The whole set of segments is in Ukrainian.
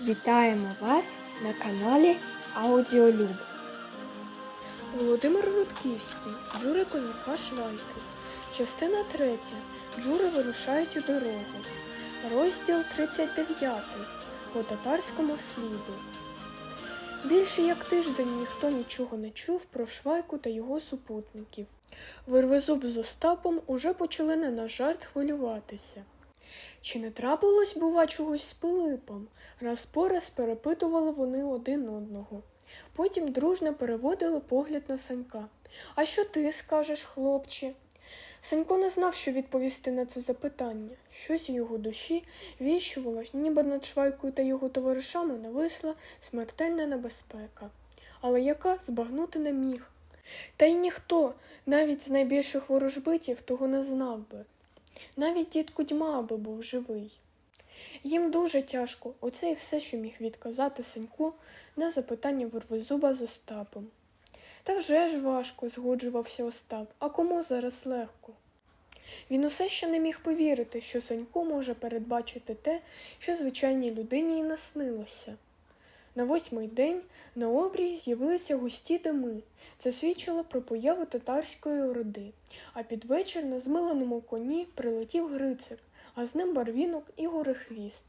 Вітаємо вас на каналі Аудіолюб. Володимир Рудківський, Джури Козака Швайки. Частина третя. Джури вирушають у дорогу. Розділ 39. По татарському сліду. Більше як тиждень ніхто нічого не чув про Швайку та його супутників. Вирвезуб з Остапом уже почали не на жарт хвилюватися. Чи не трапилось, бува, чогось з Пилипом? Раз по раз перепитували вони один одного. Потім дружно переводили погляд на Санька. А що ти скажеш, хлопче? Санько не знав, що відповісти на це запитання. Щось у його душі віщувало, ніби над Швайкою та його товаришами нависла смертельна небезпека. Але яка збагнути не міг. Та й ніхто, навіть з найбільших ворожбитів, того не знав би. Навіть дід Кудьма аби був живий. Їм дуже тяжко, оце і все, що міг відказати Саньку на запитання Вервезуба з Остапом. Та вже ж важко, згоджувався Остап, а кому зараз легко? Він усе ще не міг повірити, що Санько може передбачити те, що звичайній людині і наснилося. На восьмий день на обрії з'явилися густі дими. Це свідчило про появу татарської ороди. А під вечір на змиленому коні прилетів Грицик, а з ним барвінок і горехвіст.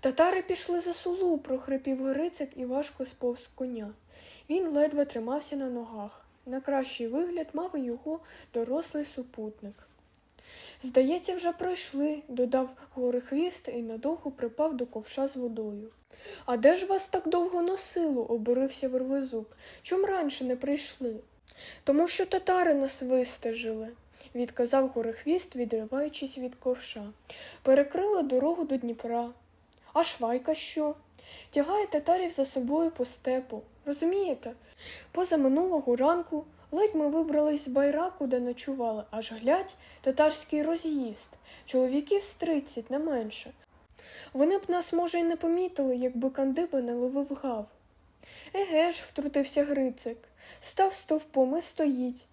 Татари пішли за сулу, прохрипів Грицик і важко сповз коня. Він ледве тримався на ногах. На кращий вигляд мав і його дорослий супутник. Здається, вже пройшли, додав горехвіст і надовго припав до ковша з водою. А де ж вас так довго носило? обурився Вервезуб. Чом раніше не прийшли? Тому що татари нас вистежили, відказав горехвіст, відриваючись від ковша. Перекрили дорогу до Дніпра. А швайка що? Тягає татарів за собою по степу. Розумієте? Поза минулого ранку ледь ми вибрались з байраку, де ночували, аж глядь, татарський роз'їзд, чоловіків з тридцять, не менше. Вони б нас, може, й не помітили, якби кандиби не ловив гав. Еге ж, втрутився Грицик. Став стовпом і стоїть.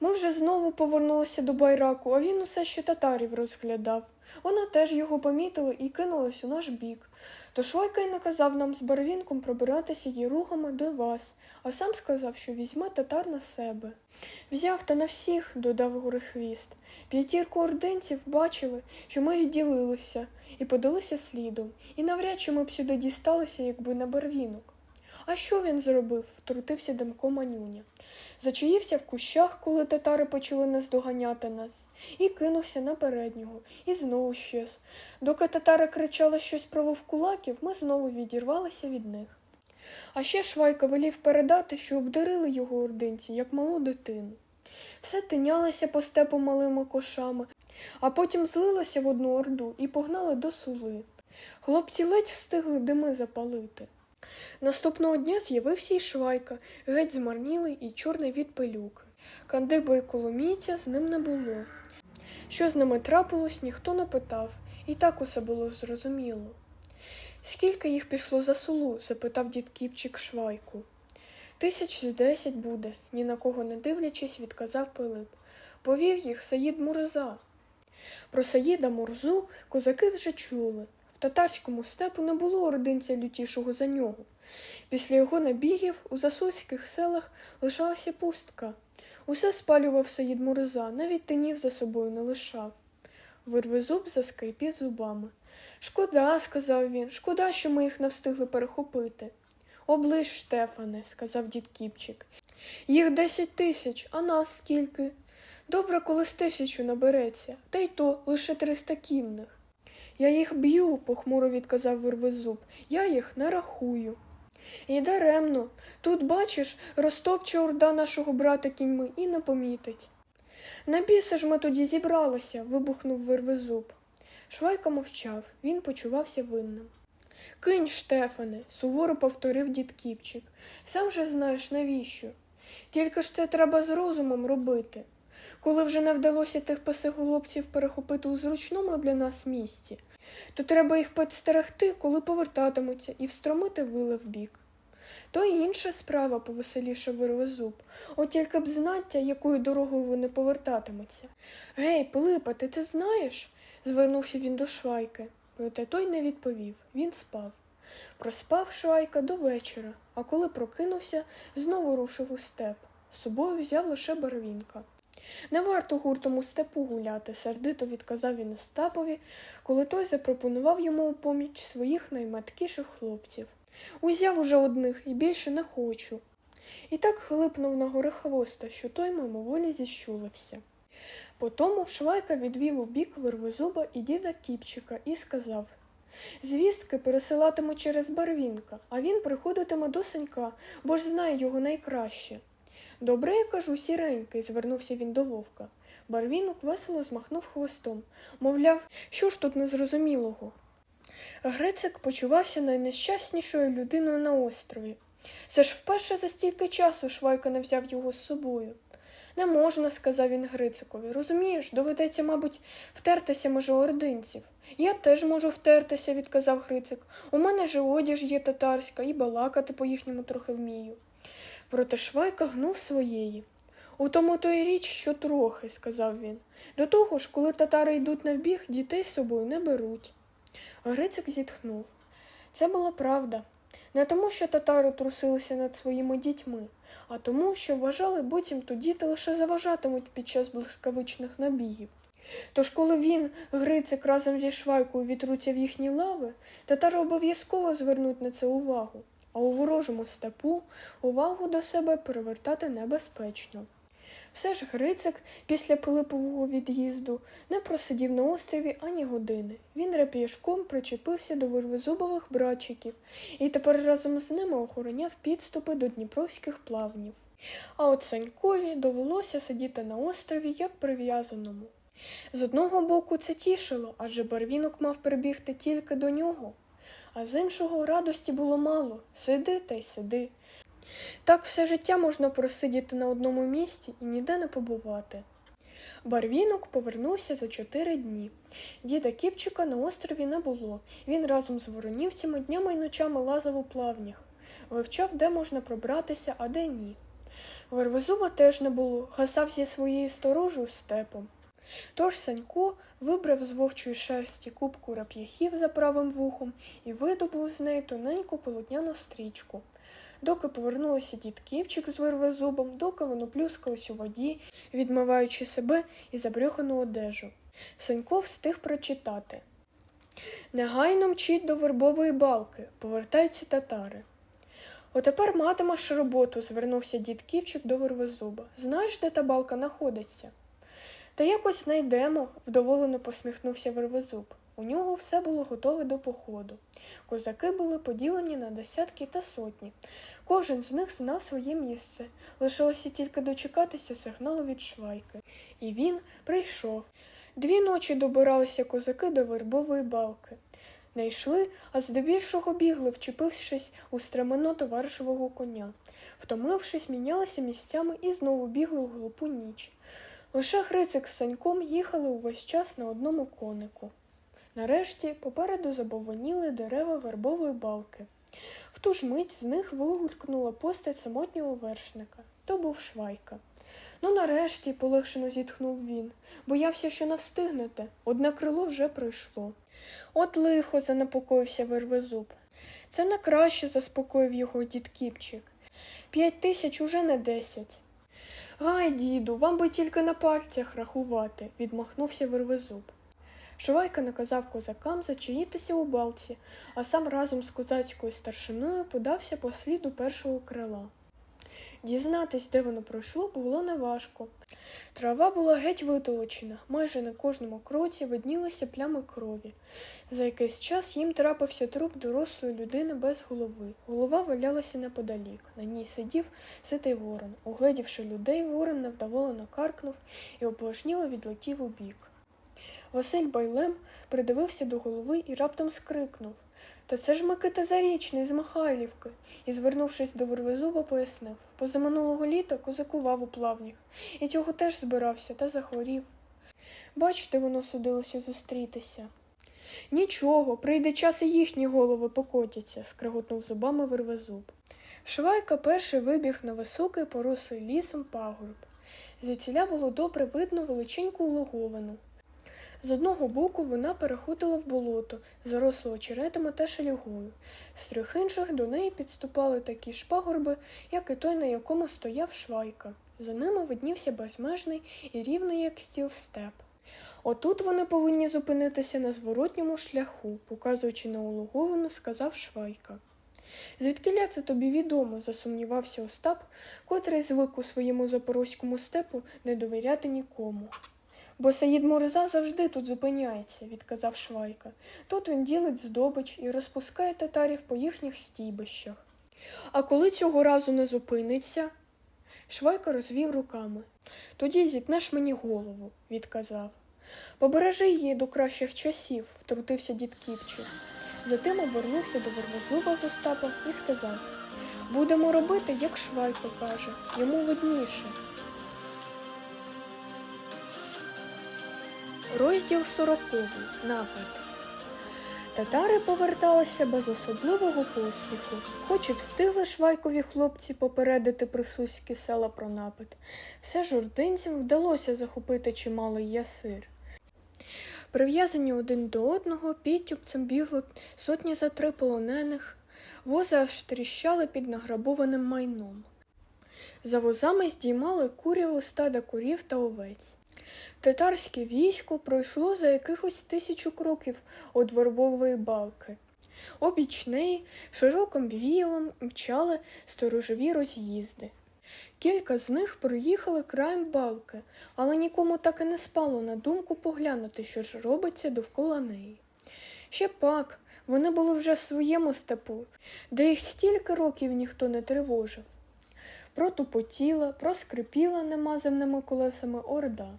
Ми вже знову повернулися до байраку, а він усе ще татарів розглядав. Вона теж його помітила і кинулась у наш бік. То Швайка й наказав нам з барвінком пробиратися єругами до вас, а сам сказав, що візьме татар на себе. Взяв та на всіх, додав горехвіст. П'ятірку ординців бачили, що ми відділилися, і подалися слідом, і навряд чи ми б сюди дісталися, якби на барвінок. А що він зробив? втрутився Демко Манюня. Зачаївся в кущах, коли татари почали наздоганяти нас, і кинувся на переднього, і знову щез. Доки татари кричали щось про вовкулаків, ми знову відірвалися від них. А ще Швайка велів передати, що обдарили його ординці, як малу дитину. Все тинялося по степу малими кошами, а потім злилося в одну орду і погнали до сули. Хлопці ледь встигли дими запалити. Наступного дня з'явився й Швайка, геть змарнілий і чорний від пилюки. Кандиба і коломійця з ним не було. Що з ними трапилось, ніхто не питав, і так усе було зрозуміло. Скільки їх пішло за сулу? запитав дід Кіпчик Швайку. Тисяч з десять буде, ні на кого не дивлячись, відказав Пилип. Повів їх Саїд Мурза. Про Саїда Мурзу козаки вже чули. Татарському степу не було ординця лютішого за нього. Після його набігів у засуських селах лишалася пустка. Усе спалював Саїд Мурза, навіть тинів за собою не лишав. Вирвезуб заскрипів зубами. Шкода, сказав він, шкода, що ми їх не встигли перехопити. Оближ, Штефане, сказав дід Кіпчик. Їх десять тисяч, а нас скільки? Добре, коли з тисячу набереться, та й то лише триста кінних. Я їх б'ю, похмуро відказав Вирвезуб, я їх не рахую. І даремно. Тут, бачиш, розтопче орда нашого брата кіньми і не помітить. На біса ж ми тоді зібралися, вибухнув Вирвезуб. Швайка мовчав, він почувався винним. Кинь, Штефане, суворо повторив дід Кіпчик. Сам же знаєш навіщо. Тільки ж це треба з розумом робити. Коли вже не вдалося тих пасиголовців перехопити у зручному для нас місці, то треба їх підстерегти, коли повертатимуться, і встромити вили в бік. То й інша справа повеселіше вирвезуб, от тільки б знаття, якою дорогою вони повертатимуться. Гей, Пилипа, ти це знаєш? звернувся він до Швайки. Проте той не відповів, він спав. Проспав Швайка до вечора, а коли прокинувся, знову рушив у степ. З собою взяв лише барвінка. Не варто гуртом у степу гуляти, сердито відказав він Остапові, коли той запропонував йому у поміч своїх найметкіших хлопців. Узяв уже одних і більше не хочу. І так хлипнув на гори хвоста, що той мимоволі зіщулився. Потому Швайка відвів у бік Вервозуба і діда Кіпчика і сказав Звістки пересилатиму через Барвінка, а він приходитиме до Санька, бо ж знає його найкраще. Добре, я кажу, сіренький, звернувся він до вовка. Барвінок весело змахнув хвостом, мовляв, що ж тут незрозумілого. Грицик почувався найнещаснішою людиною на острові. Це ж вперше за стільки часу Швайка не взяв його з собою. Не можна, сказав він Грицикові. Розумієш, доведеться, мабуть, втертися межу ординців. Я теж можу втертися, відказав Грицик. У мене же одіж є татарська, і балакати по їхньому трохи вмію. Проте Швайка гнув своєї. У тому то й річ, що трохи, сказав він. До того ж, коли татари йдуть на вбіг, дітей з собою не беруть. Грицик зітхнув. Це була правда. Не тому, що татари трусилися над своїми дітьми, а тому, що вважали, буцімто діти лише заважатимуть під час блискавичних набігів. Тож, коли він, Грицик, разом зі Швайкою вітруться в їхні лави, татари обов'язково звернуть на це увагу, а у ворожому степу увагу до себе перевертати небезпечно. Все ж Грицик після Пилипового від'їзду не просидів на острові ані години. Він реп'яшком причепився до вирвозубових братчиків і тепер разом з ними охороняв підступи до дніпровських плавнів. А от Санькові довелося сидіти на острові як прив'язаному. З одного боку це тішило, адже барвінок мав прибігти тільки до нього, а з іншого радості було мало сиди та й сиди. Так все життя можна просидіти на одному місці і ніде не побувати. Барвінок повернувся за чотири дні. Діда Кіпчика на острові не було. Він разом з воронівцями днями й ночами лазав у плавнях, вивчав, де можна пробратися, а де ні. Вервозуба теж не було, гасав зі своєю сторожею степом. Тож Санько вибрав з вовчої шерсті кубку рап'яхів за правим вухом і видобув з неї тоненьку полотняну стрічку. Доки повернулися дід Ківчик з вирвозубом, доки воно плюскалось у воді, відмиваючи себе і забрьохану одежу. Санько встиг прочитати. Негайно мчіть до вербової балки, повертаються татари. Отепер матимеш роботу, звернувся дід Ківчик до Вервозуба. Знаєш, де та балка знаходиться? Та якось знайдемо, вдоволено посміхнувся Вервозуб. У нього все було готове до походу. Козаки були поділені на десятки та сотні. Кожен з них знав своє місце. Лишилося тільки дочекатися сигналу від швайки. І він прийшов. Дві ночі добиралися козаки до вербової балки. Не йшли, а здебільшого бігли, вчепившись у стремено товаришевого коня. Втомившись, мінялися місцями і знову бігли у глупу ніч. Лише Грицик з Саньком їхали увесь час на одному конику. Нарешті попереду забовоніли дерева вербової балки. В ту ж мить з них вигулькнула постать самотнього вершника. То був Швайка. Ну, нарешті, полегшено зітхнув він. Боявся, що не встигнете. Одне крило вже прийшло. От лихо занепокоївся Вервезуб. Це не краще заспокоїв його дід Кіпчик. П'ять тисяч уже не десять. Гай, діду, вам би тільки на партіях рахувати, відмахнувся Вервезуб. Шувайка наказав козакам зачаїтися у балці, а сам разом з козацькою старшиною подався по сліду першого крила. Дізнатись, де воно пройшло, було неважко. Трава була геть витолочена, майже на кожному кроці виднілися плями крові. За якийсь час їм трапився труп дорослої людини без голови. Голова валялася неподалік. На ній сидів ситий ворон. Угледівши людей, ворон невдоволено каркнув і оплошніло відлетів у бік. Василь Байлем придивився до голови і раптом скрикнув Та це ж Микита Зарічний з Михайлівки. І, звернувшись до Вервезуба, пояснив позаминулого літа козакував у плавнях, і цього теж збирався та захворів. Бачите, воно судилося зустрітися. Нічого, прийде час і їхні голови покотяться, скриготнув зубами Вервезуб. Швайка перший вибіг на високий поросий лісом пагорб. Звідсіля було добре видно величеньку луговину. З одного боку вона переходила в болото, заросле очеретами та шелюгою. З трьох інших до неї підступали такі ж пагорби, як і той, на якому стояв швайка. За ними виднівся безмежний і рівний, як стіл степ. Отут вони повинні зупинитися на зворотньому шляху, показуючи на улоговину, сказав Швайка. Звідкиля це тобі відомо, засумнівався Остап, котрий звик у своєму запорозькому степу не довіряти нікому. Бо Саїд Мурза завжди тут зупиняється, відказав Швайка. Тут він ділить здобич і розпускає татарів по їхніх стійбищах. А коли цього разу не зупиниться? Швайка розвів руками. Тоді зітнеш мені голову, відказав. Побережи її до кращих часів, втрутився дід Кіпчик. Затим обернувся до Вервозлуба з Остапом і сказав Будемо робити, як Швайко каже, йому видніше. Розділ сороковий. Напад. Татари поверталися без особливого поспіху, хоч і встигли швайкові хлопці попередити присуські села про напад. Все ж ординцям вдалося захопити чималий ясир. Прив'язані один до одного, підтюпцем бігло сотні за три полонених, вози аж тріщали під награбованим майном. За возами здіймали куряву стада курів та овець. Татарське військо пройшло за якихось тисячу кроків від вербової балки. Обіч неї широким віялом мчали сторожові роз'їзди. Кілька з них проїхали краєм балки, але нікому так і не спало на думку поглянути, що ж робиться довкола неї. Ще пак, вони були вже в своєму степу, де їх стільки років ніхто не тривожив. Протупотіла, проскрипіла немазаними колесами орда,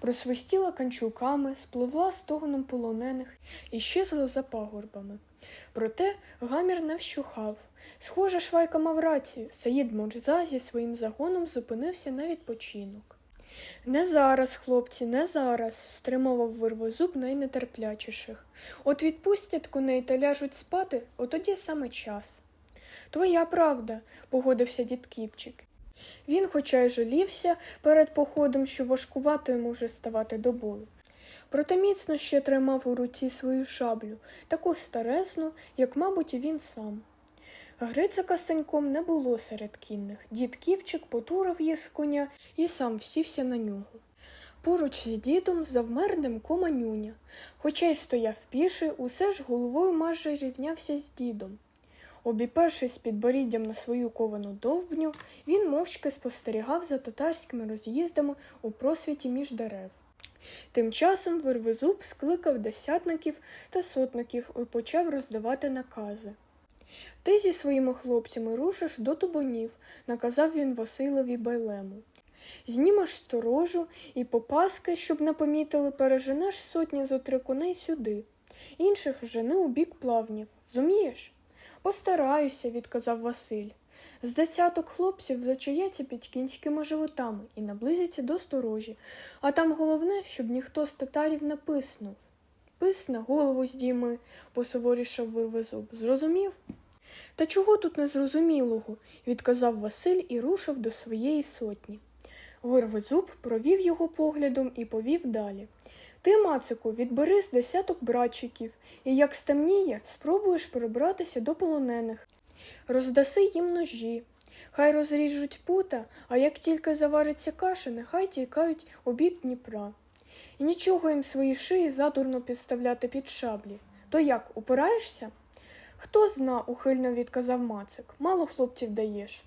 просвистіла канчуками, спливла стогоном полонених і щезла за пагорбами. Проте гамір не вщухав. Схоже, швайка мав рацію. Саїд Мурза зі своїм загоном зупинився на відпочинок. Не зараз, хлопці, не зараз, стримував вирвозуб найнетерплячіших. От відпустять коней та ляжуть спати, отоді саме час. Твоя правда, погодився дід Кіпчик. Він, хоча й жалівся перед походом, що важкувато йому вже ставати до бою. Проте міцно ще тримав у руці свою шаблю, таку старесну, як, мабуть, і він сам. Грицака з Саньком не було серед кінних. Дід Кіпчик потурив її з коня і сам всівся на нього. Поруч з дідом завмер Демко Манюня. Хоча й стояв піши, усе ж головою майже рівнявся з дідом. Обіпершись підборіддям на свою ковану довбню, він мовчки спостерігав за татарськими роз'їздами у просвіті між дерев. Тим часом Вервезуб скликав десятників та сотників і почав роздавати накази. Ти зі своїми хлопцями рушиш до тубонів, наказав він Василові Байлему. Знімеш сторожу і попаски, щоб не помітили, переженеш сотні зо три коней сюди. Інших жени у бік плавнів. Зумієш? Постараюся, відказав Василь. З десяток хлопців зачається під кінськими животами і наблизиться до сторожі, а там головне, щоб ніхто з татарів не писнув. Писне, голову здійми, посуворішав вирвезуб. Зрозумів? Та чого тут незрозумілого? відказав Василь і рушив до своєї сотні. Вирвезуб провів його поглядом і повів далі. Ти, Мацику, відбери з десяток братчиків, і як стемніє, спробуєш перебратися до полонених. Роздаси їм ножі. Хай розріжуть пута, а як тільки завариться каша, нехай тікають у бік Дніпра. І нічого їм свої шиї задурно підставляти під шаблі. То як, упираєшся? Хто зна, ухильно відказав Мацик. Мало хлопців даєш.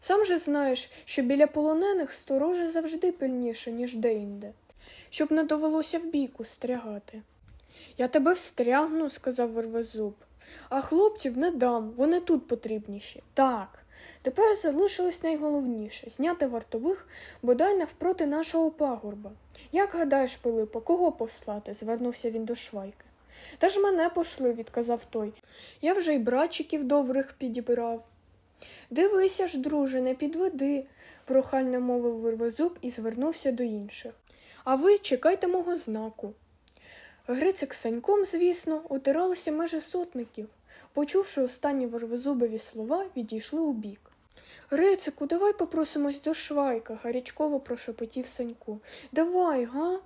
Сам же знаєш, що біля полонених сторожа завжди пильніше, ніж деінде, щоб не довелося в бійку стрягати. Я тебе встрягну, сказав Вервезуб. А хлопців не дам, вони тут потрібніші. Так. Тепер залишилось найголовніше зняти вартових бодай навпроти нашого пагорба. Як гадаєш, Пилипо, кого послати? звернувся він до Швайки. Та ж мене пошли, відказав той. Я вже й братчиків добрих підібрав. Дивися ж, друже, не підведи, прохально мовив вирвозуб і звернувся до інших. А ви чекайте мого знаку. Грицик з Саньком, звісно, отиралися межі сотників. Почувши останні вервозубові слова, відійшли у бік. Грицику, давай попросимось до швайка, гарячково прошепотів Саньку. Давай, га?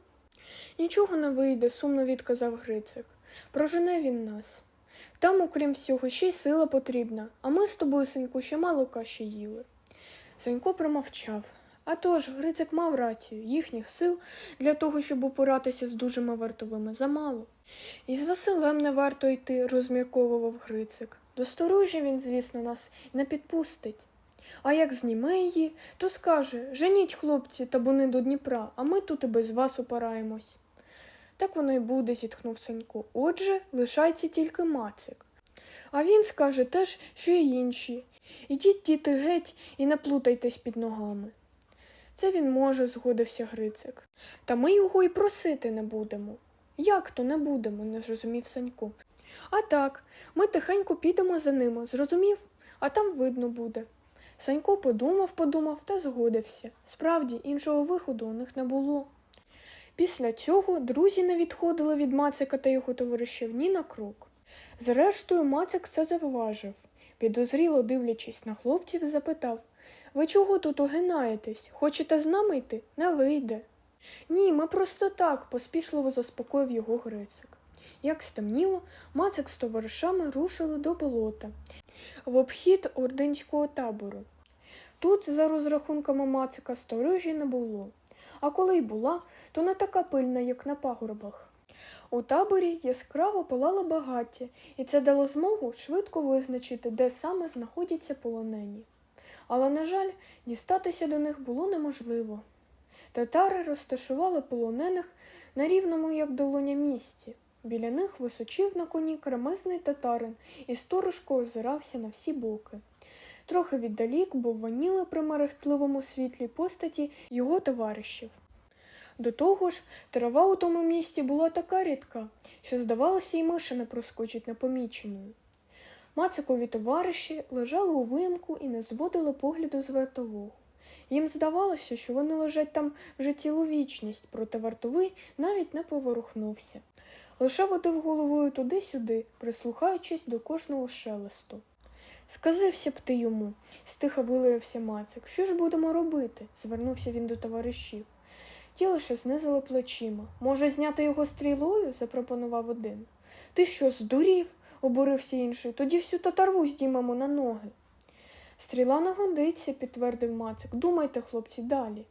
Нічого не вийде, сумно відказав Грицик. Прожене він нас. Там, окрім всього, ще й сила потрібна, а ми з тобою, синьку, ще мало каші їли. Санько промовчав. А тож, Грицик мав рацію, їхніх сил для того, щоб упиратися з дужими вартовими, замало. І з Василем не варто йти, розмірковував Грицик. До сторожі він, звісно, нас не підпустить. А як зніме її, то скаже Женіть, хлопці, табуни до Дніпра, а ми тут і без вас упираємось. Так воно й буде, зітхнув Санько. Отже, лишається тільки мацик. А він скаже теж, що й інші. Ідіть, діти, геть, і не плутайтесь під ногами. Це він може, згодився Грицик. Та ми його й просити не будемо. Як то не будемо, не зрозумів Санько. А так, ми тихенько підемо за ними, зрозумів, а там видно буде. Санько подумав, подумав та згодився. Справді, іншого виходу у них не було. Після цього друзі не відходили від Мацика та його товаришів ні на крок. Зрештою, Мацик це завважив. Підозріло дивлячись на хлопців, запитав Ви чого тут огинаєтесь? Хочете з нами йти? Не вийде. Ні, ми просто так, поспішливо заспокоїв його Грицик. Як стемніло, Мацик з товаришами рушили до болота в обхід ординського табору. Тут, за розрахунками Мацика, сторожі не було, а коли й була, то не така пильна, як на пагорбах. У таборі яскраво палало багаття, і це дало змогу швидко визначити, де саме знаходяться полонені. Але, на жаль, дістатися до них було неможливо. Татари розташували полонених на рівному, як долоня місці. Біля них височив на коні кремезний татарин і сторожко озирався на всі боки. Трохи віддалік бовваніли при мерехтливому світлі постаті його товаришів. До того ж, трава у тому місті була така рідка, що, здавалося, й миша не проскочить непоміченою. Мацикові товариші лежали у виямку і не зводили погляду з вартового. Їм здавалося, що вони лежать там вже цілу вічність, проте вартовий навіть не поворухнувся. Лише водив головою туди-сюди, прислухаючись до кожного шелесту. Сказився б ти йому, стиха вилаявся Мацик. Що ж будемо робити? звернувся він до товаришів. Ті лише знизили плечима. Може, зняти його стрілою? запропонував один. Ти що, здурів? Обурився інший. Тоді всю татарву здіймемо на ноги. Стріла годиться, підтвердив Мацик. Думайте, хлопці, далі.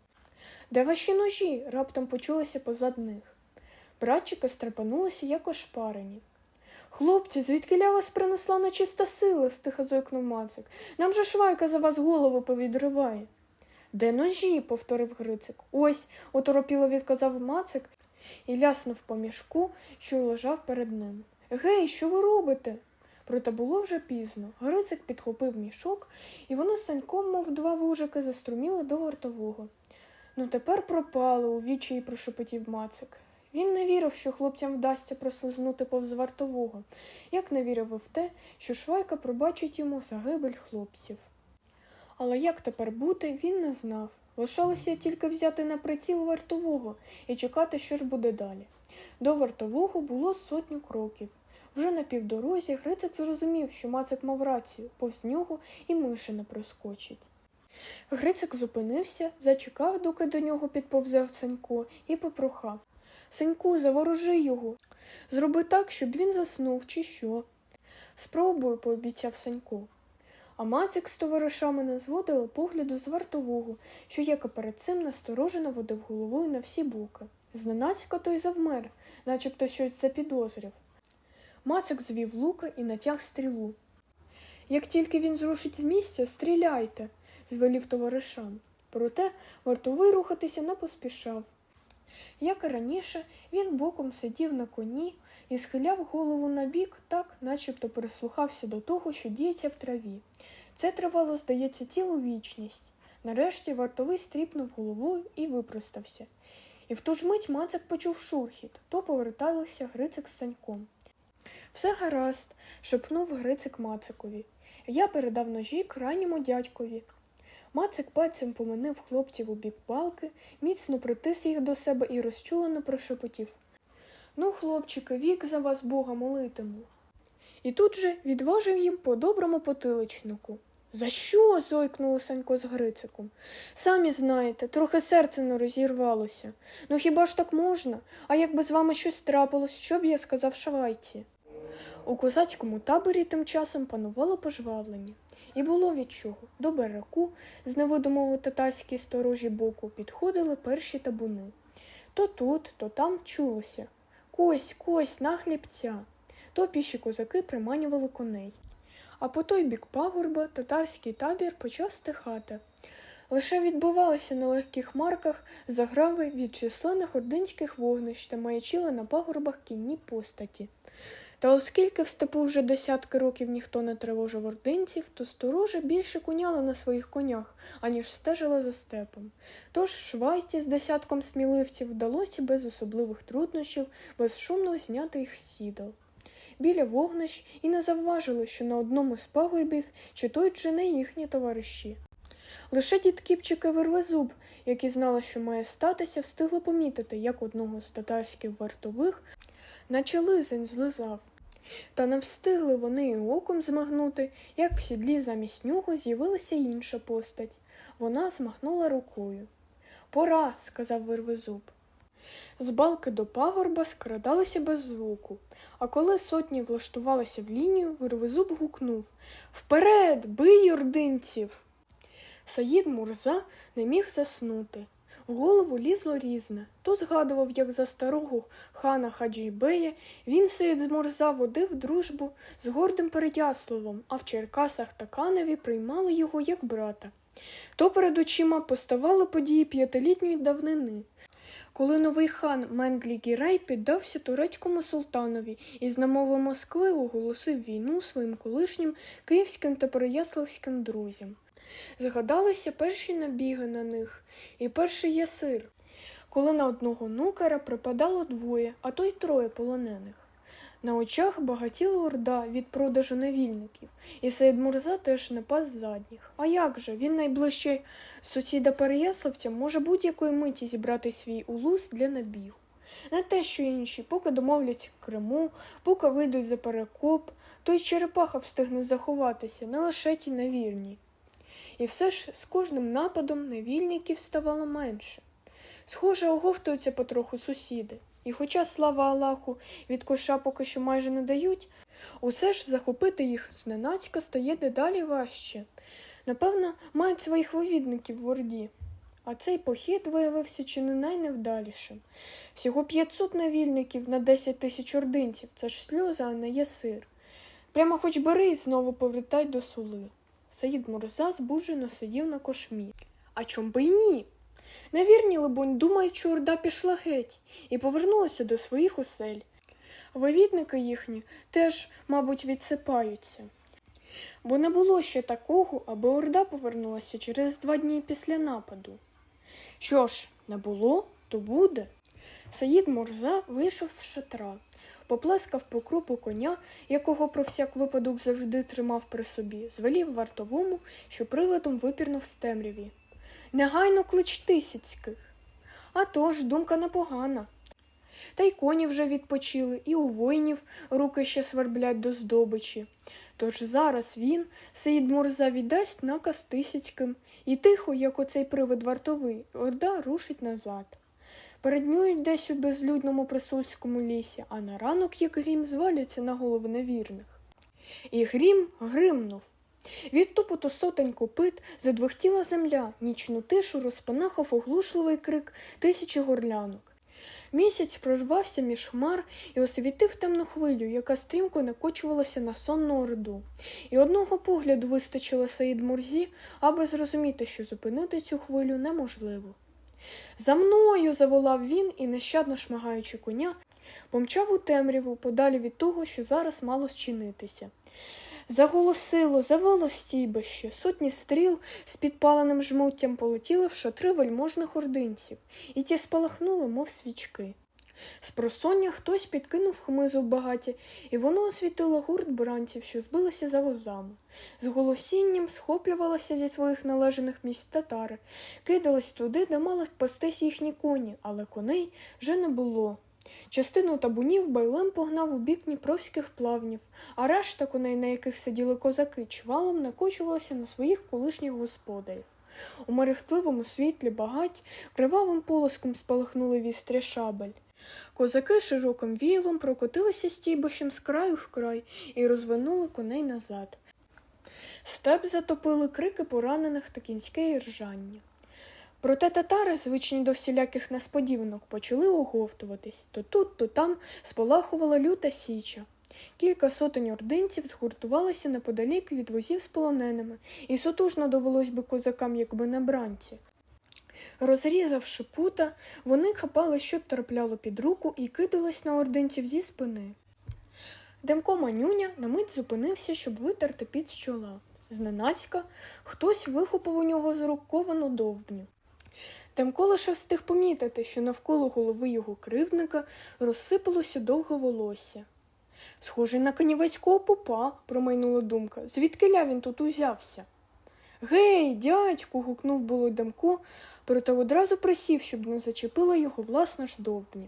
Де ваші ножі? раптом почулося позад них. Братчики стрепанулися, як ошпарені. Хлопці, звідки ля вас принесла нечиста сила? стиха зойкнув Мацик. Нам же швайка за вас голову повідриває. Де ножі? повторив Грицик. Ось, оторопіло відказав Мацик і ляснув по мішку, що лежав перед ним. Гей, що ви робите? Проте було вже пізно. Грицик підхопив мішок, і вони з Саньком, мов два вужики, заструміли до вартового. Ну тепер пропало, у відчаї прошепотів Мацик. Він не вірив, що хлопцям вдасться прослизнути повз вартового, як не вірив і в те, що Швайка пробачить йому загибель хлопців. Але як тепер бути, він не знав. Лишалося тільки взяти на приціл вартового і чекати, що ж буде далі. До вартового було сотню кроків. Вже на півдорозі Грицик зрозумів, що Мацик мав рацію, повз нього і миші не проскочить. Грицик зупинився, зачекав, доки до нього підповзе Санько, і попрохав. Сеньку, заворожи його. Зроби так, щоб він заснув, чи що. Спробую, пообіцяв Санько. А Мацик з товаришами не зводили погляду з вартового, що як і перед цим насторожено водив головою на всі боки. Зненацька той завмер, начебто щось запідозрив. Мацик звів лука і натяг стрілу. Як тільки він зрушить з місця, стріляйте, звелів товаришам. Проте вартовий рухатися не поспішав. Як і раніше, він боком сидів на коні і схиляв голову на бік, так, начебто прислухався до того, що діється в траві. Це тривало, здається, цілу вічність. Нарешті вартовий стріпнув головою і випростався. І в ту ж мить Мацик почув шурхіт, то поверталися Грицик з Саньком. Все гаразд, шепнув Грицик Мацикові. Я передав ножі крайньому дядькові. Мацик пальцем поманив хлопців у бік палки, міцно притис їх до себе і розчулено прошепотів. Ну, хлопчики, вік за вас Бога молитиму. І тут же відважив їм по доброму потиличнику. За що? зойкнуло Санько з Грициком. Самі знаєте, трохи серце не розірвалося. Ну хіба ж так можна? А якби з вами щось трапилось, що б я сказав Швайці? У козацькому таборі тим часом панувало пожвавлення. І було від чого. До береку з невидимого татарської сторожі боку підходили перші табуни. То тут, то там чулося. Кось, кось, на хлібця. То піші козаки приманювали коней. А по той бік пагорба татарський табір почав стихати. Лише відбувалися на легких марках заграви від численних ординських вогнищ та маячили на пагорбах кінні постаті. Та оскільки в степу вже десятки років ніхто не тривожив ординців, то сторожа більше куняла на своїх конях, аніж стежила за степом. Тож швайці з десятком сміливців вдалося без особливих труднощів безшумно зняти їх сідал. Біля вогнищ і не завважили, що на одному з пагорбів читують же не їхні товариші. Лише дід Кіпчик Вервезуб, які знали, що має статися, встигли помітити, як одного з татарських вартових наче лизень злизав. Та не встигли вони і оком змагнути, як в сідлі замість нього з'явилася інша постать. Вона змахнула рукою. Пора, сказав Вервезуб. З балки до пагорба скрадалися без звуку, а коли сотні влаштувалися в лінію, Вервезуб гукнув Вперед, бий ординців! Саїд Мурза не міг заснути. В голову лізло різне. То згадував, як за старого хана Хаджібея він Саїд Мурза водив дружбу з гордим Переяславом, а в Черкасах та Каневі приймали його як брата. То перед очима поставали події п'ятилітньої давнини. Коли новий хан Менглі Гірей піддався турецькому султанові і з намови Москви оголосив війну своїм колишнім київським та переяславським друзям. Згадалися перші набіги на них і перший ясир, коли на одного нукера припадало двоє, а то й троє полонених. На очах багатіла орда від продажу невільників, і Саїд Мурза теж не пас задніх. А як же? Він найближчий сусіда Переяславця може будь-якої миті зібрати свій улус для набігу. Не те, що інші, поки домовляться в Криму, поки вийдуть за перекоп, то й черепаха встигне заховатися, не лише ті невірні. І все ж з кожним нападом невільників ставало менше. Схоже, оговтуються потроху сусіди. І хоча, слава Аллаху, від коша поки що майже не дають, усе ж захопити їх зненацька стає дедалі важче. Напевно, мають своїх вивідників в Орді. А цей похід виявився чи не найневдалішим. Всього 500 невільників на 10 тисяч ординців це ж сльози, а не є сир. Прямо хоч бери і знову повертай до сули. Саїд Мурза збуджено сидів на кошмі. А чом би й ні? Невірні, либонь, думають, що орда пішла геть і повернулася до своїх осель. Вивідники їхні теж, мабуть, відсипаються. Бо не було ще такого, аби орда повернулася через два дні після нападу. Що ж, не було, то буде. Саїд Мурза вийшов з шатра, поплескав по крупу коня, якого про всяк випадок завжди тримав при собі, звелів вартовому, що приводом випірнув з темряві. Негайно клич тисяцьких. А тож, думка непогана. Та й коні вже відпочили, і у воїнів руки ще сверблять до здобичі. Тож зараз він, Сеїд Мурза, віддасть наказ тисяцьким, і тихо, як оцей привид вартовий, орда рушить назад. Переднюють десь у безлюдному присульському лісі, а на ранок, як грім, зваляться на голови невірних. І грім гримнув. Від тупоту сотень копит задвохтіла земля, нічну тишу розпанахав оглушливий крик тисячі горлянок. Місяць прорвався між хмар і освітив темну хвилю, яка стрімко накочувалася на сонну орду. І одного погляду вистачило Саїд Мурзі, аби зрозуміти, що зупинити цю хвилю неможливо. За мною. заволав він і, нещадно шмагаючи коня, помчав у темряву подалі від того, що зараз мало зчинитися. Заголосило, заволо стійбище, сотні стріл з підпаленим жмуттям полетіли в шатри вельможних ординців, і ті спалахнули, мов свічки. З просоння хтось підкинув хмизу багаті, і воно освітило гурт бранців, що збилися за возами. З голосінням схоплювалося зі своїх належених місць татари, кидались туди, де мали пастись їхні коні, але коней вже не було. Частину табунів байлем погнав у бік дніпровських плавнів, а решта коней, на яких сиділи козаки, чвалом накочувалася на своїх колишніх господарів. У мерехтливому світлі багать кривавим полоском спалахнули вістря шабель. Козаки широким віялом прокотилися стійбищем з краю в край і розвернули коней назад. Степ затопили крики поранених та кінське іржання. Проте татари, звичні до всіляких несподіванок, почали оговтуватись. То тут, то там спалахувала люта січа. Кілька сотень ординців згуртувалися неподалік від возів з полоненими, і сутужно довелось би козакам, якби не бранці. Розрізавши пута, вони хапали, що трапляло під руку, і кидались на ординців зі спини. Демко Манюня на мить зупинився, щоб витерти під з чола. Зненацька хтось вихопив у нього з довбню. Демко лише встиг помітити, що навколо голови його кривдника розсипалося довге волосся. Схожий на канівецького попа, промайнула думка. Звідкиля він тут узявся? Гей, дядьку. гукнув було Демко, проте одразу присів, щоб не зачепила його власна ж довбня.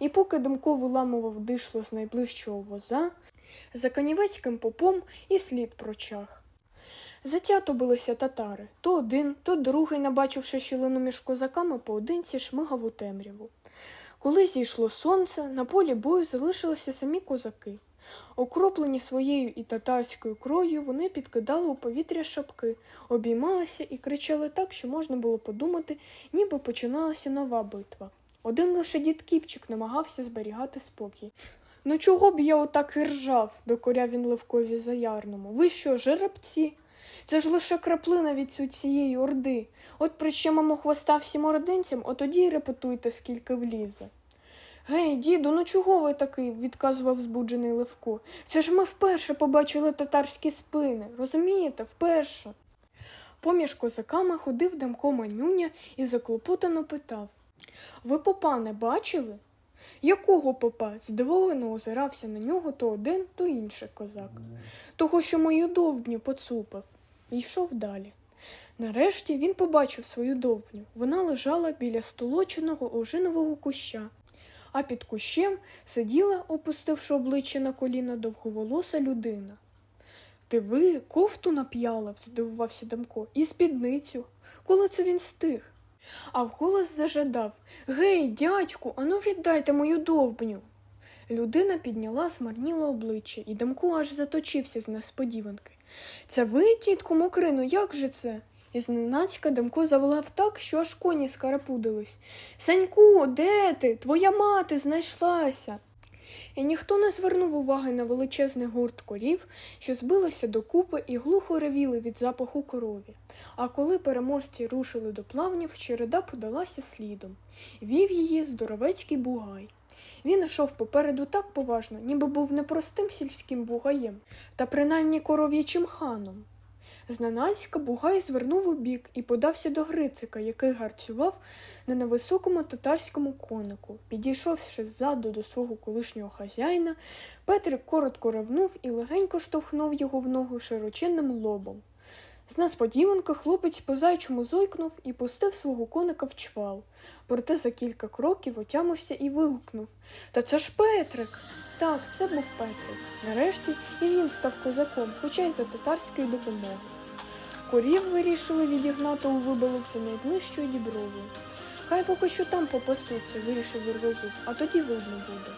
І поки Демко виламував дишло з найближчого воза, за канівецьким попом і слід прочах. Затято билися татари. То один, то другий, набачивши щілину між козаками, поодинці шмигав у темряву. Коли зійшло сонце, на полі бою залишилися самі козаки. Окроплені своєю і татарською кров'ю, вони підкидали у повітря шапки, обіймалися і кричали так, що можна було подумати, ніби починалася нова битва. Один лише дід Кіпчик намагався зберігати спокій. Ну чого б я отак і ржав, докоряв він Левкові Заярному. Ви що, жеребці? Це ж лише краплина від цієї орди. От прищемимо хвоста всім ординцям, от тоді й репетуйте, скільки влізе. Гей, діду, ну чого ви такий? відказував збуджений Левко. Це ж ми вперше побачили татарські спини, розумієте, вперше. Поміж козаками ходив Демко Манюня і заклопотано питав Ви попа не бачили? Якого попа? здивовано озирався на нього то один, то інший козак. Того, що мою довбню поцупив, і йшов далі. Нарешті він побачив свою довбню. Вона лежала біля столоченого ожинового куща, а під кущем сиділа, опустивши обличчя на коліна, довговолоса людина. Ти ви кофту нап'яла, здивувався Дамко, і спідницю. Коли це він стиг? А вголос зажадав Гей, дядьку, ану віддайте мою довбню. Людина підняла змарніле обличчя, і Дамко аж заточився з несподіванки. Це ви, тітку Мокрину, як же це? І зненацька Дамко заволав так, що аж коні скарапудились. Саньку, де ти? Твоя мати знайшлася. І ніхто не звернув уваги на величезний гурт корів, що збилися докупи і глухо ревіли від запаху корові. А коли переможці рушили до плавнів, череда подалася слідом. Вів її здоровецький бугай. Він йшов попереду так поважно, ніби був не простим сільським бугаєм, та принаймні коров'ячим ханом. Зненацька Бугай звернув у бік і подався до Грицика, який гарцював на невисокому татарському конику. Підійшовши ззаду до свого колишнього хазяїна, Петрик коротко ревнув і легенько штовхнув його в ногу широченним лобом. З несподіванки хлопець по зайчому зойкнув і пустив свого коника в чвал. Проте за кілька кроків отямився і вигукнув Та це ж Петрик. Так, це був Петрик. Нарешті і він став козаком, хоча й за татарською допомогою. Корів вирішили відігнати у виболок за найближчою дібровою. Хай поки що там попасуться, вирішив Вірвозуб, а тоді видно буде.